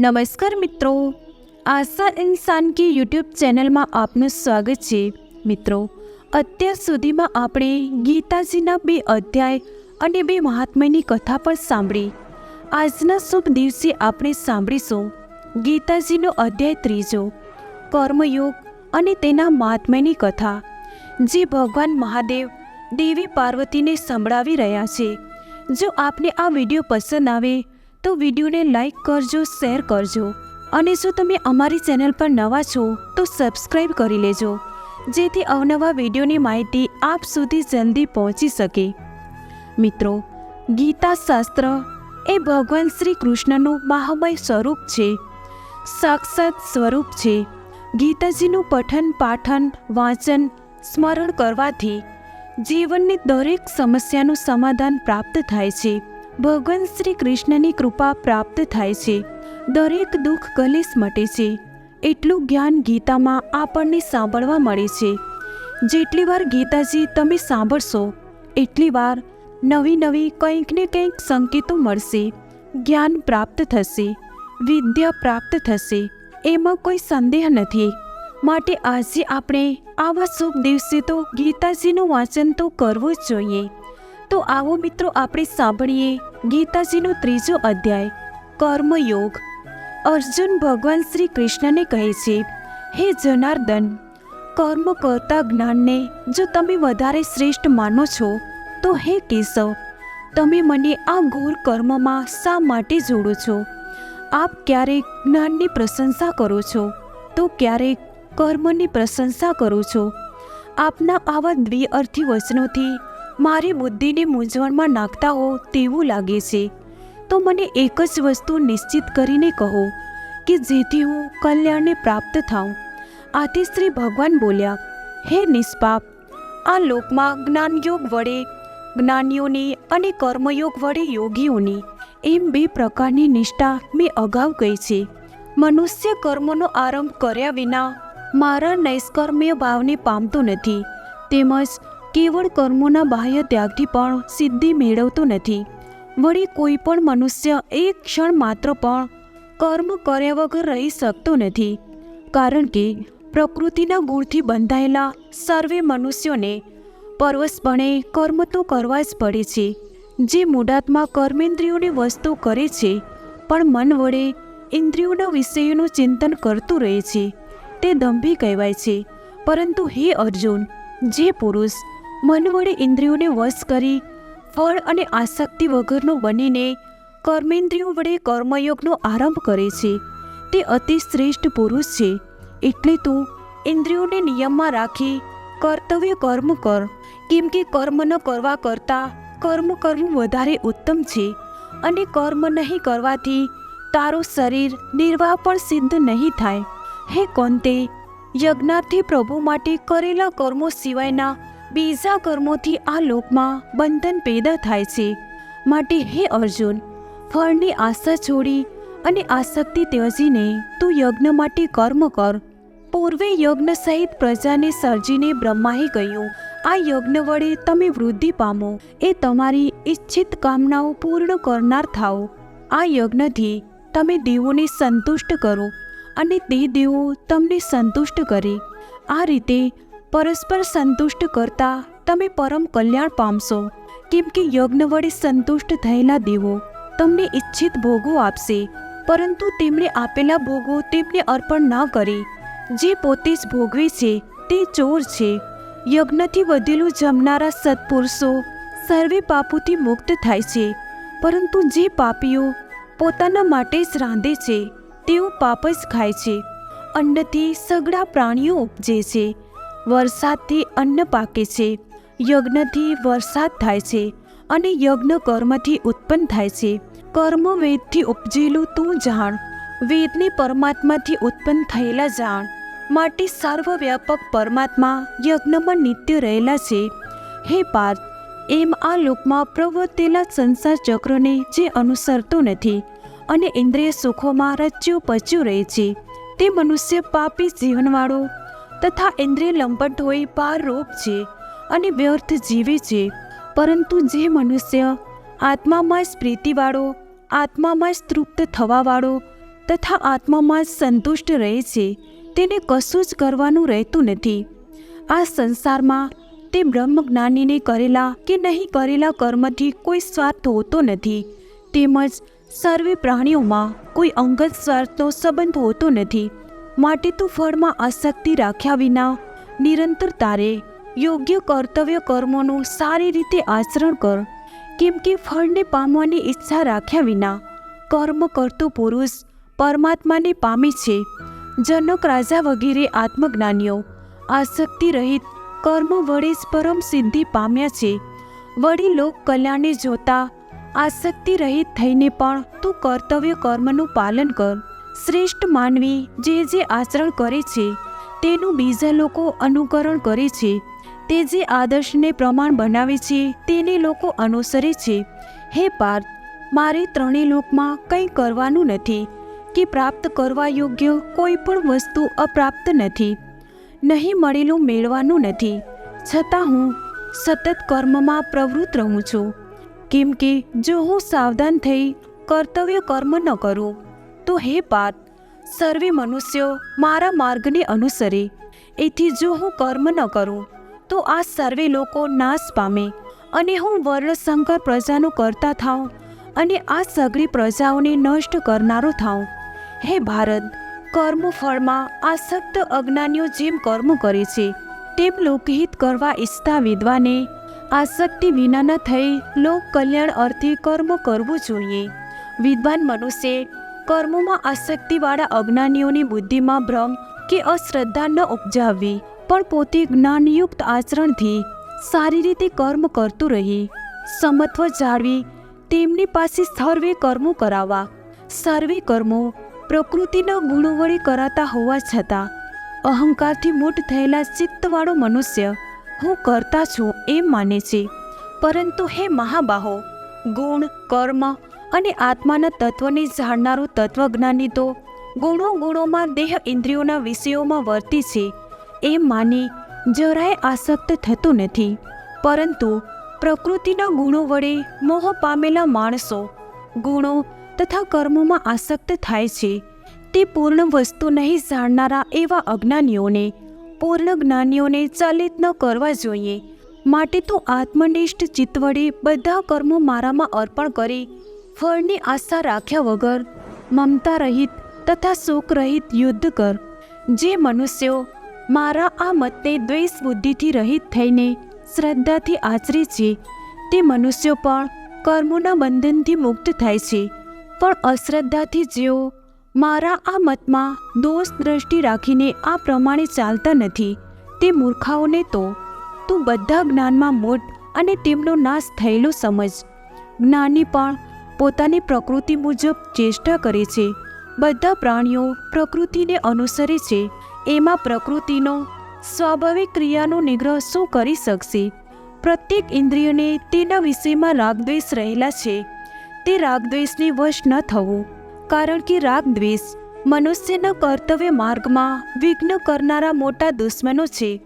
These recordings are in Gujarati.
નમસ્કાર મિત્રો. આશા ઇન્સાન કે યુટ્યુબ ચેનલમાં આપનું સ્વાગત છે. મિત્રો, અત્યાર સુધીમાં આપણે ગીતાજીના બે અધ્યાય અને બે મહાત્મ્યની કથા પણ સાંભળી. આજના શુભ દિવસે આપણે સાંભળીશું ગીતાજીનો અધ્યાય ત્રીજો, કર્મયોગ અને તેના મહાત્મ્યની કથા, જે ભગવાન મહાદેવ દેવી પાર્વતીને સંભળાવી રહ્યા છે. જો આપને આ વીડિયો પસંદ આવે તો વિડીયોને લાઈક કરજો, શેર કરજો. અને જો તમે અમારી ચેનલ પર નવા છો, તો સબસ્ક્રાઈબ કરી લેજો. જેથી અવનવા વિડીયોની માહિતી આપ સુધી જલ્દી પહોંચી શકે. મિત્રો, ગીતા શાસ્ત્ર એ ભગવાન શ્રી કૃષ્ણનું મહામય સ્વરૂપ છે. સાક્ષાત સ્વરૂપ છે. ગીતાજીનું પઠન, પાઠન, વાંચન, સ્મરણ કરવાથી જીવનની દરેક સમસ્યાનું સમાધાન પ્રાપ્ત થાય છે. ભગવાન શ્રી કૃષ્ણની કૃપા પ્રાપ્ત થાય છે. દરેક દુઃખ કલેશ મટે છે. એટલું જ્ઞાન ગીતામાં આપણને સાંભળવા મળે છે. જેટલી વાર ગીતાજી તમે સાંભળશો, એટલી વાર નવી નવી કંઈક ને કંઈક સંકેતો મળશે. જ્ઞાન પ્રાપ્ત થશે, વિદ્યા પ્રાપ્ત થશે, એમાં કોઈ સંદેહ નથી. માટે આજે આપણે આવા શુભ દિવસે તો ગીતાજીનું વાંચન તો કરવું જ જોઈએ. તો આવો મિત્રો આપણે સાંભળીએ ગીતાજીનો ત્રીજો અધ્યાય, કર્મયોગ. અર્જુન ભગવાન શ્રી કૃષ્ણને કહે છે, હે જનાર્દન, કર્મ કરતા જ્ઞાનને જો તમે વધારે શ્રેષ્ઠ માનો છો, તો હે કેશવ, તમે મને આ ઘોર કર્મમાં શા માટે જોડો છો? આપ ક્યારેક જ્ઞાનની પ્રશંસા કરો છો, તો ક્યારેક કર્મની પ્રશંસા કરો છો. આપના આવા દ્વિઅર્થી વચનોથી મારી બુદ્ધિને મૂંઝવણમાં નાખતા હો તેવું લાગે છે. તો મને એક જ વસ્તુ નિશ્ચિત કરીને કહો કે જેથી હું કલ્યાણને પ્રાપ્ત થાઉં. આથી શ્રી ભગવાન બોલ્યા, હે નિષ્પાપ, આ લોકમાં જ્ઞાનયોગ વડે, જ્ઞાનીઓની અને કર્મયોગ વડે યોગીઓની એમ બે પ્રકારની નિષ્ઠા મેં અગાઉ કહી છે. મનુષ્ય કર્મનો આરંભ કર્યા વિના મારા નૈષ્કર્મ્ય ભાવને પામતો નથી. તેમજ કેવળ કર્મોના બાહ્ય ત્યાગથી પણ સિદ્ધિ મેળવતો નથી. વળી કોઈ પણ મનુષ્ય એક ક્ષણ માત્ર પણ કર્મ કર્યા વગર રહી શકતો નથી. કારણ કે પ્રકૃતિના ગુણથી બંધાયેલા સર્વે મનુષ્યોને પરવશપણે કર્મ તો કરવા જ પડે છે. જે મૂઢાત્મા કર્મેન્દ્રિયોની વસ્તુ કરે છે, પણ મન વડે ઇન્દ્રિયોના વિષયોનું ચિંતન કરતું રહે છે. તે દંભી કહેવાય છે. પરંતુ હે અર્જુન, જે પુરુષ મન વડે ઇન્દ્રિયોને વશ કરી, ફળ અને આસક્તિ વગરનો બનીને કર્મેન્દ્રિયો વડે કર્મયોગનો આરંભ કરે છે. તે અતિ શ્રેષ્ઠ પુરુષ છે. એટલે તું ઇન્દ્રિયોને નિયમમાં રાખી કર્તવ્ય કર્મ કર. કેમ કે કર્મ ન કરવા કરતાં કર્મ કરવું વધારે ઉત્તમ છે અને કર્મ નહીં કરવાથી તારું શરીર નિર્વાહ પણ સિદ્ધ નહીં થાય. હે કોંતે યજ્ઞાથી પ્રભુ માટે કરેલા કર્મો સિવાયના બીજા કર્મોથી આ લોકમાં બંધન પેદા થાય છે. માટે હે અર્જુન, ફળની આશા છોડી અને આસક્તિ ત્યજીને તું યજ્ઞ માટે કર્મ કર. પૂર્વે યજ્ઞ સહિત પ્રજાને સર્જીને બ્રહ્માએ કહ્યું, આ યજ્ઞ વડે તમે વૃદ્ધિ પામો. એ તમારી ઈચ્છિત કામનાઓ પૂર્ણ કરનાર થાઓ. આ યજ્ઞથી તમે દેવોને સંતુષ્ટ કરો અને તે દેવો તમને સંતુષ્ટ કરે. આ રીતે પરસ્પર સંતુષ્ટ કરતા તમે પરમ કલ્યાણ પામશો. કેમ કે યજ્ઞ વડે સંતુષ્ટ થયેલા દેવો તમને ઈચ્છિત ભોગો આપશે, પરંતુ તેમણે આપેલા ભોગો તેમને અર્પણ ન કરે. જે પોતે જ ભોગવે છે, તે ચોર છે. યજ્ઞથી વધેલું જમનારા સત્પુરુષો સર્વે પાપોથી મુક્ત થાય છે, પરંતુ જે પાપીઓ પોતાના માટે જ રાંધે છે, તેઓ પાપ જ ખાય છે. અન્નથી સગડા પ્રાણીઓ ઉપજે છે. વરસાદથી અન્ન પાકે છે. યજ્ઞથી વરસાદ થાય છે અને યજ્ઞ કર્મથી ઉત્પન્ન થાય છે. કર્મ વેદથી ઉપજેલું તું જાણ, વેદને પરમાત્માથી ઉત્પન્ન થયેલા જાણ. માટે સર્વવ્યાપક પરમાત્મા યજ્ઞમાં નિત્ય રહેલા છે. હે પાર્થ, એમ આ લોકમાં પ્રવર્તેલા સંસાર ચક્રને જે અનુસરતો નથી અને ઇન્દ્રિય સુખોમાં રચ્યું પચ્યું રહે છે, તે મનુષ્ય પાપી જીવનવાળો તથા ઇન્દ્રિય લંપટ પાર ભારરૂપ છે અને વ્યર્થ જીવે છે. પરંતુ જે મનુષ્ય આત્મામાં જ પ્રીતિવાળો, આત્મામાં તૃપ્ત થવાવાળો તથા આત્મામાં સંતુષ્ટ રહે છે, તેને કશું જ કરવાનું રહેતું નથી. આ સંસારમાં તે બ્રહ્મજ્ઞાનીને કરેલા કે નહીં કરેલા કર્મથી કોઈ સ્વાર્થ હોતો નથી. તેમજ સર્વે પ્રાણીઓમાં કોઈ અંગત સ્વાર્થનો સંબંધ હોતો નથી. માટે તું ફળમાં આસક્તિ રાખ્યા વિના નિરંતર તારે યોગ્ય કર્તવ્ય કર્મોનું સારી રીતે આચરણ કર. કેમ કે ફળને પામવાની ઈચ્છા રાખ્યા વિના કર્મ કરતો પુરુષ પરમાત્માને પામે છે. જનક રાજા વગેરે આત્મજ્ઞાનીઓ આસક્તિ રહિત કર્મ વડે જ પરમ સિદ્ધિ પામ્યા છે. વળી લોક કલ્યાણને જોતા આસક્તિ રહિત થઈને પણ તું કર્તવ્ય કર્મનું પાલન કર. શ્રેષ્ઠ માનવી જે જે આચરણ કરે છે, તેનું બીજા લોકો અનુકરણ કરે છે, તે જે આદર્શને પ્રમાણ બનાવે છે, તેને લોકો અનુસરે છે. હે પાર્થ, મારે ત્રણેય લોકમાં કંઈ કરવાનું નથી, કે પ્રાપ્ત કરવા યોગ્ય કોઈ પણ વસ્તુ અપ્રાપ્ત નથી. નહીં મળેલું મેળવાનું નથી. છતાં હું સતત કર્મમાં પ્રવૃત્ત રહું છું. કેમ કે જો હું સાવધાન થઈ કર્તવ્ય કર્મ ન કરું તો હે પાર્થ સર્વે મનુષ્યો મારા માર્ગને અનુસરે. એથી જો હું કર્મ ન કરું, તો આ સર્વે લોકો નાશ પામે અને હું વર્ણશંકર પ્રજાનું કરતા થાઉં અને આ સગળી પ્રજાઓને નષ્ટ કરનારો થાઉં. હે ભારત કર્મ ફળમાં આસક્ત અજ્ઞાનીઓ જેમ કર્મ કરે છે, તેમ લોકહિત કરવા ઈચ્છતા વિદ્વાને આસક્તિ વિના ન થઈ લોક કલ્યાણ અર્થે કર્મ કરવું જોઈએ. વિદ્વાન મનુષ્ય કર્મોમાં આસક્તિવાળા અજ્ઞાનીઓની બુદ્ધિમાં ભ્રમ કે અશ્રદ્ધા ન ઉપજાવવી, પણ પોતે જ્ઞાનયુક્ત આચરણથી સારી રીતે કર્મ કરતું રહી. સમત્વ જાળવી, તેમની પાસે સર્વે કર્મો કરાવવા. સર્વે કર્મો પ્રકૃતિના ગુણો વડે કરાતા હોવા છતાં, અહંકારથી મૂઢ થયેલા ચિત્તવાળો મનુષ્ય હું કરતા છું એમ માને છે. પરંતુ હે મહાબાહો, ગુણ, કર્મ અને આત્માના તત્વને જાણનારું તત્વજ્ઞાની તો ગુણો ગુણોમાં દેહ ઇન્દ્રિયોના વિષયોમાં વર્તી છે. એમ માની જરાય આસક્ત થતો નથી. પરંતુ પ્રકૃતિના ગુણો વડે મોહ પામેલા માણસો ગુણો તથા કર્મોમાં આસક્ત થાય છે. તે પૂર્ણ વસ્તુ નહીં જાણનારા એવા અજ્ઞાનીઓને, પૂર્ણ જ્ઞાનીઓને ચલિત ન કરવા જોઈએ. માટે તો આત્મનિષ્ઠ ચિત્ત વડે બધા કર્મો મારામાં અર્પણ કરી ફળની આશા રાખ્યા વગર મમતા રહિત તથા શોક રહિત યુદ્ધ કર. જે મનુષ્યો મારા આ મતને દ્વેષ બુદ્ધિથી રહિત થઈને શ્રદ્ધાથી આચરે છે, તે મનુષ્યો પણ કર્મોના બંધનથી મુક્ત થાય છે. પણ અશ્રદ્ધાથી જેઓ મારા આ મતમાં દોષ દ્રષ્ટિ રાખીને આ પ્રમાણે ચાલતા નથી, તે મૂર્ખાઓને તો. તું બધા જ્ઞાનમાં મોટ અને તેમનો નાશ થયેલો સમજ. જ્ઞાની પણ પોતાની પ્રકૃતિ મુજબ ચેષ્ટા કરે છે. બધા પ્રાણીઓ પ્રકૃતિને અનુસરે છે. એમાં પ્રકૃતિનો સ્વાભાવિક ક્રિયાનો નિગ્રહ શું કરી શકશે? પ્રત્યેક ઇન્દ્રિયોને તેના વિષયમાં રાગદ્વેષ રહેલા છે. તે રાગદ્વેષને વશ ન થવું. કારણ કે રાગદ્વેષ મનુષ્યના કર્તવ્ય માર્ગમાં વિઘ્ન કરનારા મોટા દુશ્મનો છે.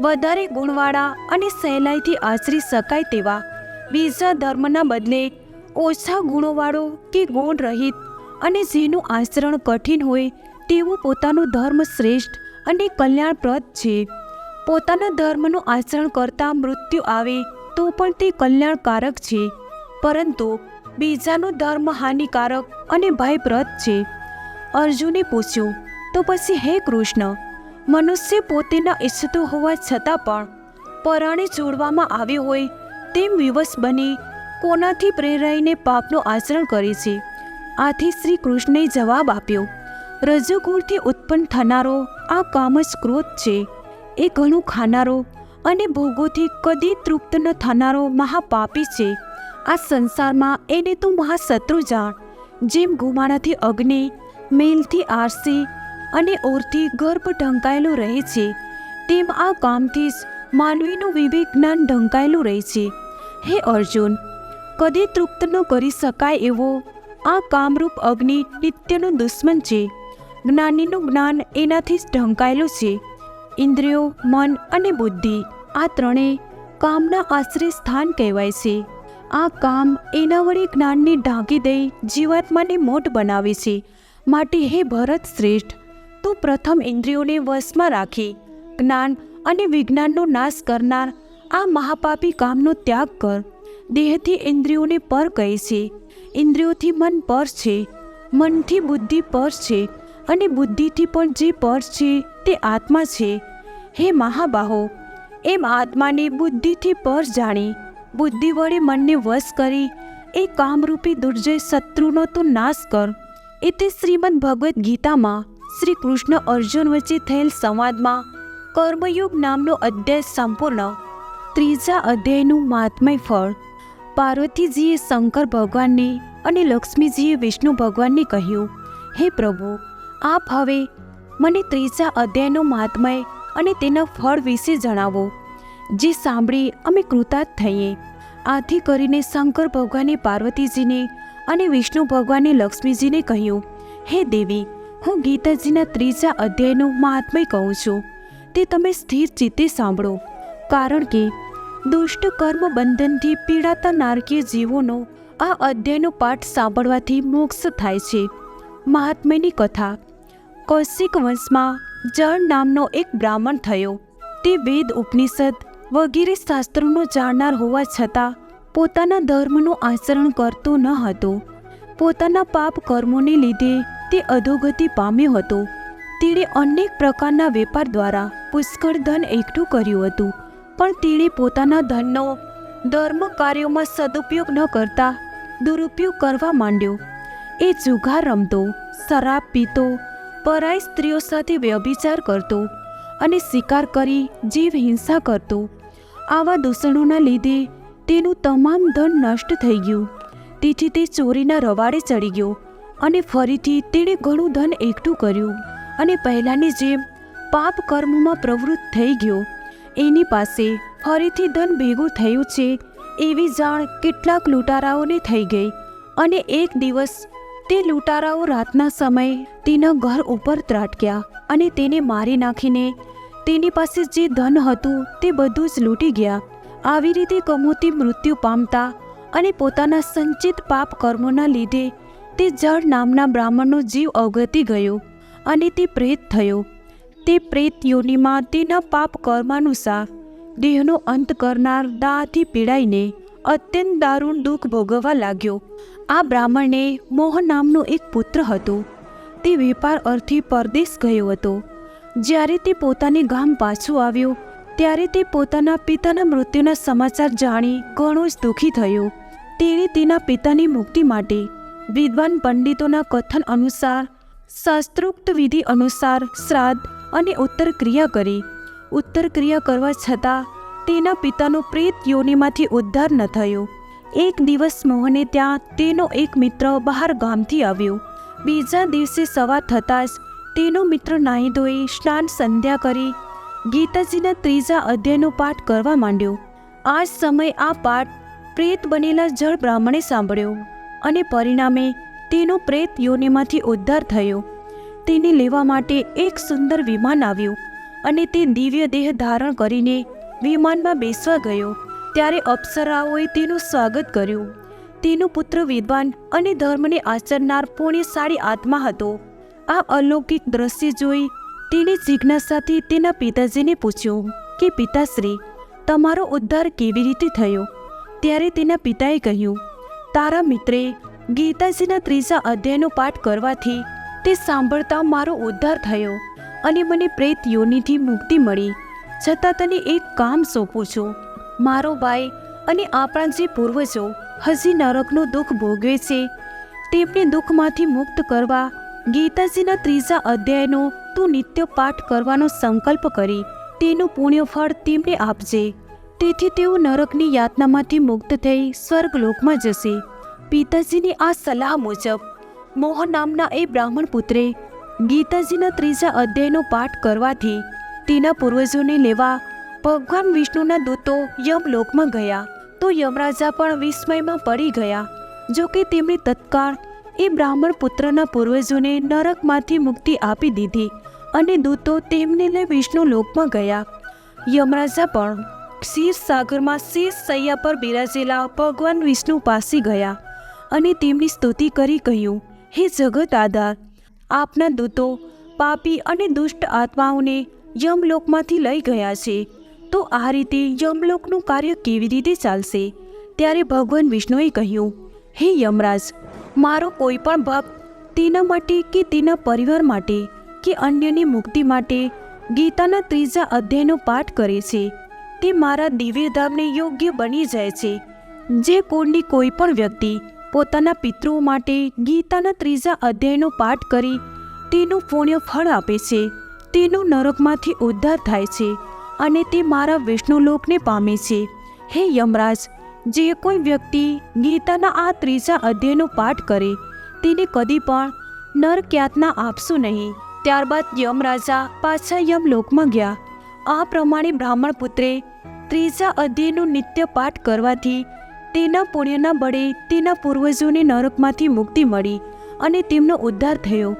વધારે ગુણવાળા અને સહેલાઈથી આચરી શકાય તેવા બીજા ધર્મના બદલે ઓછા ગુણોવાળો કે ગુણ રહિત અને જેનું આચરણ કઠિન હોય તેવું પોતાનું ધર્મ શ્રેષ્ઠ અને કલ્યાણપ્રદ છે. પોતાના ધર્મનું આચરણ કરતાં મૃત્યુ આવે તો પણ તે કલ્યાણકારક છે. પરંતુ બીજાનો ધર્મ હાનિકારક અને ભયપ્રદ છે. અર્જુને પૂછ્યું, તો પછી હે કૃષ્ણ, મનુષ્ય પોતેના ઈચ્છતો હોવા છતાં પણ પરાણે જોડવામાં આવ્યો હોય તેમ વિવશ બની કોનાથી પ્રેરાઈને પાપનું આચરણ કરે છે? આથી શ્રી કૃષ્ણે જવાબ આપ્યો રજોગુણથી ઉત્પન્ન થનારો આ કામ જ ક્રોધ છે. એ ઘણું ખાનારો અને ભોગોથી કદી તૃપ્ત ન થનારો મહાપાપી છે. આ સંસારમાં એને તું મહાશત્રુ જાણ. જેમ ગુમાણાથી અગ્નિ, મેલથી આરસી અને ઓરથી ગર્ભ ઢંકાયેલું રહે છે, તેમ આ કામથી જ માનવીનું વિવેક જ્ઞાન ઢંકાયેલું રહે છે. હે અર્જુન કદી તૃપ્ત ન કરી શકાય એવો આ કામરૂપ અગ્નિ નિત્યનો દુશ્મન છે. જ્ઞાનીનું જ્ઞાન એનાથી જ ઢંકાયેલું છે. ઇન્દ્રિયો, મન અને બુદ્ધિ આ ત્રણેય કામના આશ્રય સ્થાન કહેવાય છે. આ કામ એના વડે જ્ઞાનને ઢાંકી દઈ જીવાત્માને મોટ બનાવે છે. માટે હે ભરત શ્રેષ્ઠ, તું પ્રથમ ઇન્દ્રિયોને વશમાં રાખી. જ્ઞાન અને વિજ્ઞાનનો નાશ કરનાર આ મહાપાપી કામનો ત્યાગ કર. દેહથી ઇન્દ્રિયોને પર કહે છે. ઇન્દ્રિયોથી મન પર છે. મનથી બુદ્ધિ પર છે અને બુદ્ધિથી પણ જે પર છે તે આત્મા છે. હે મહાબાહો, એમ આત્માને બુદ્ધિથી પર જાણી, બુદ્ધિ વડે મનને વશ કરી, એ કામરૂપી દુર્જય શત્રુનો તો નાશ કર. એ તે શ્રીમદ ભગવદ્ ગીતામાં શ્રી કૃષ્ણ અર્જુન વચ્ચે થયેલ સંવાદમાં કર્મયુગ નામનો અધ્યાય સંપૂર્ણ. ત્રીજા અધ્યાયનું મહાત્મય ફળ. પાર્વતીજીએ શંકર ભગવાનને અને લક્ષ્મીજીએ વિષ્ણુ ભગવાનને કહ્યું, હે પ્રભુ, આપ હવે મને ત્રીજા અધ્યાયનો મહાત્મય અને તેના ફળ વિશે જણાવો, જે સાંભળી અમે કૃતાર્થ થઈએ. આથી કરીને શંકર ભગવાને પાર્વતીજીને અને વિષ્ણુ ભગવાને લક્ષ્મીજીને કહ્યું, હે દેવી, હું ગીતાજીના ત્રીજા અધ્યાયનું મહાત્મય કહું છું. તે તમે સ્થિર ચિત્તે સાંભળો, કારણ કે દુષ્ટ કર્મ બંધનથી પીડાતા નારકીય જીવોનો આ અધ્યાયનો પાઠ સાંભળવાથી મોક્ષ થાય છે. મહાત્મ્યની કથા. કૌશિક વંશમાં જળ નામનો એક બ્રાહ્મણ થયો. તે વેદ ઉપનિષદ વગેરે શાસ્ત્રોનો જાણનાર હોવા છતાં પોતાના ધર્મનું આચરણ કરતો ન હતો. પોતાના પાપ કર્મોને લીધે તે અધોગતિ પામ્યો હતો. તેણે અનેક પ્રકારના વેપાર દ્વારા પુષ્કળ ધન એકઠું કર્યું હતું. પણ તેણે પોતાના ધનનો ધર્મ કાર્યોમાં સદુપયોગ ન કરતા દુરુપયોગ કરવા માંડ્યો. એ જુગાર રમતો, શરાબ પીતો પરાય સ્ત્રીઓ સાથે વ્યભિચાર કરતો અને શિકાર કરી જીવ હિંસા કરતો. આવા દૂષણોના લીધે તેનું તમામ ધન નષ્ટ થઈ ગયું. તેથી તે ચોરીના રવાડે ચડી ગયો અને ફરીથી તેણે ઘણું ધન એકઠું કર્યું અને પહેલાંની જેમ પાપ કર્મમાં પ્રવૃત્ત થઈ ગયો. એની પાસે ફરીથી ધન ભેગું થયું છે એવી જાણ કેટલાક લૂંટારાઓને થઈ ગઈ અને એક દિવસ તે લૂંટારાઓ રાતના સમયે તેના ઘર ઉપર ત્રાટક્યા અને તેને મારી નાખીને તેની પાસે જે ધન હતું તે બધું જ લૂંટી ગયા. આવી રીતે કમોતી મૃત્યુ પામતા અને પોતાના સંચિત પાપ કર્મોના લીધે તે જળ નામના બ્રાહ્મણનો જીવ અવગતી ગયો અને તે પ્રેત થયો. તે પ્રેત યોનિમાં તેના પાપ કર્માનુસાર દેહનો અંત કરનાર દાહથી પીડાઈને અત્યંત દારૂણ દુઃખ ભોગવવા લાગ્યો. આ બ્રાહ્મણને મોહન નામનો એક પુત્ર હતો. તે વેપાર અર્થે પરદેશ ગયો હતો. જ્યારે તે પોતાને ગામ પાછો આવ્યો, ત્યારે તે પોતાના પિતાના મૃત્યુના સમાચાર જાણી ઘણો જ દુઃખી થયો. તેણે તેના પિતાની મુક્તિ માટે વિદ્વાન પંડિતોના કથન અનુસાર, શાસ્ત્રોક્ત વિધિ અનુસાર શ્રાદ્ધ અને ઉત્તર ક્રિયા કરી. ઉત્તર ક્રિયા કરવા છતાં તેના પિતાનો પ્રેત યોનિમાંથી ઉદ્ધાર ન થયો. એક દિવસ મોહને ત્યાં તેનો એક મિત્ર બહાર ગામથી આવ્યો. બીજા દિવસે સવાર થતાં જ તેનો મિત્ર નાહી ધોઈ સ્નાન સંધ્યા કરી ગીતાજીના ત્રીજા અધ્યાયનો પાઠ કરવા માંડ્યો. આ સમયે આ પાઠ પ્રેત બનેલા જળ બ્રાહ્મણે સાંભળ્યો અને પરિણામે તેનો પ્રેત યોનિમાંથી ઉદ્ધાર થયો. તેને લેવા માટે એક સુંદર વિમાન આવ્યું અને તે દિવ્ય દેહ ધારણ કરીને વિમાનમાં બેસવા ગયો. ત્યારે અપ્સરાઓએ તેનું સ્વાગત કર્યું. તેનો પુત્ર વિદ્વાન અને ધર્મને આચરનાર પુણ્યશાળી આત્મા હતો. આ અલૌકિક દ્રશ્ય જોઈ તેણે જિજ્ઞાસાથી તેના પિતાજીને પૂછ્યું કે, પિતાશ્રી, તમારો ઉદ્ધાર કેવી રીતે થયો? ત્યારે તેના પિતાએ કહ્યું, તારા મિત્રે ગીતાજીના ત્રીજા અધ્યાયનો પાઠ કરવાથી તે સાંભળતા મારો ઉદ્ધાર થયો અને મને પ્રેત યોનિથી મુક્તિ મળી. છતાં તને એક કામ સોંપું છું. મારો ભાઈ અને આપણા જે પૂર્વજો હજી નરકનું દુઃખ ભોગવે છે, તેમને દુઃખમાંથી મુક્ત કરવા ગીતાજીના ત્રીજા અધ્યાયનો તું નિત્ય પાઠ કરવાનો સંકલ્પ કરી, તેનું પુણ્યફળ તેમને આપજે. તેથી તેઓ નરકની યાતનામાંથી મુક્ત થઈ સ્વર્ગલોકમાં જશે. પિતાજીની આ સલાહ મુજબ મોહન નામના એ બ્રાહ્મણ પુત્રે ગીતાજીના ત્રીજા અધ્યાયનો પાઠ કરવાથી તેના પૂર્વજોને લેવા ભગવાન વિષ્ણુના દૂતો યમલોકમાં ગયા. તો યમરાજા પણ વિસ્મયમાં પડી ગયા. જો કે તેમણે તત્કાળ એ બ્રાહ્મણ પુત્રના પૂર્વજોને નરકમાંથી મુક્તિ આપી દીધી અને દૂતો તેમને લઈ વિષ્ણુ લોકમાં ગયા. યમરાજા પણ ક્ષીર સાગરમાં શેષ સૈયા પર બિરાજેલા ભગવાન વિષ્ણુ પાસે ગયા અને તેમની સ્તુતિ કરી કહ્યું હે જગત આધાર, આપના દૂતો, પાપી અને દુષ્ટ આત્માઓને યમલોકમાંથી લઈ ગયા છે. તો આ રીતે યમલોકનું કાર્ય કેવી રીતે ચાલશે? ત્યારે ભગવાન વિષ્ણુએ કહ્યું, હે યમરાજ, મારો કોઈ પણ ભક્ત તેના માટે કે તેના પરિવાર માટે કે અન્યની મુક્તિ માટે ગીતાના ત્રીજા અધ્યાયનો પાઠ કરે છે. તે મારા દિવ્યધામને યોગ્ય બની જાય છે. જે કોણની કોઈ પણ વ્યક્તિ પોતાના પિતૃઓ માટે ગીતાના ત્રીજા અધ્યાયનો પાઠ કરી તેનું પુણ્ય ફળ આપે છે. તેનો નરકમાંથી ઉદ્ધાર થાય છે અને તે મારા વિષ્ણુલોકને પામે છે. હે યમરાજ, જે કોઈ વ્યક્તિ ગીતાના આ ત્રીજા અધ્યાયનો પાઠ કરે, તેને કદી પણ નર ક્યાતના આપશો નહીં. ત્યારબાદ યમરાજા પાછા યમલોકમાં ગયા. આ પ્રમાણે બ્રાહ્મણ પુત્રે ત્રીજા અધ્યાયનો નિત્ય પાઠ કરવાથી તેના પુણ્યના બળે તેના પૂર્વજોને નરકમાંથી મુક્તિ મળી અને તેમનો ઉદ્ધાર થયો.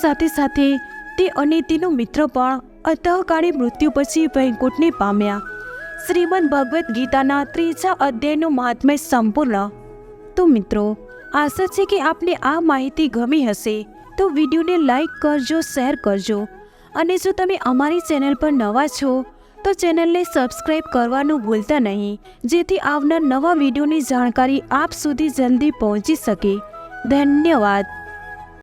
સાથે સાથે તે અને તેનો મિત્ર પણ અતઃકાળે મૃત્યુ પછી વૈકુંઠને પામ્યા. શ્રીમદ ભગવદ્ ગીતાના ત્રીજા અધ્યાયનું મહાત્મ્ય સંપૂર્ણ. તો મિત્રો, આશા છે કે આપને આ માહિતી ગમી હશે. તો વિડીયોને લાઈક કરજો, શેર કરજો અને જો તમે અમારી ચેનલ પર નવા છો તો ચેનલને સબસ્ક્રાઈબ કરવાનું ભૂલતા નહીં, જેથી આવનાર નવા વિડીયોની જાણકારી આપ સુધી જલ્દી પહોંચી શકે. ધન્યવાદ.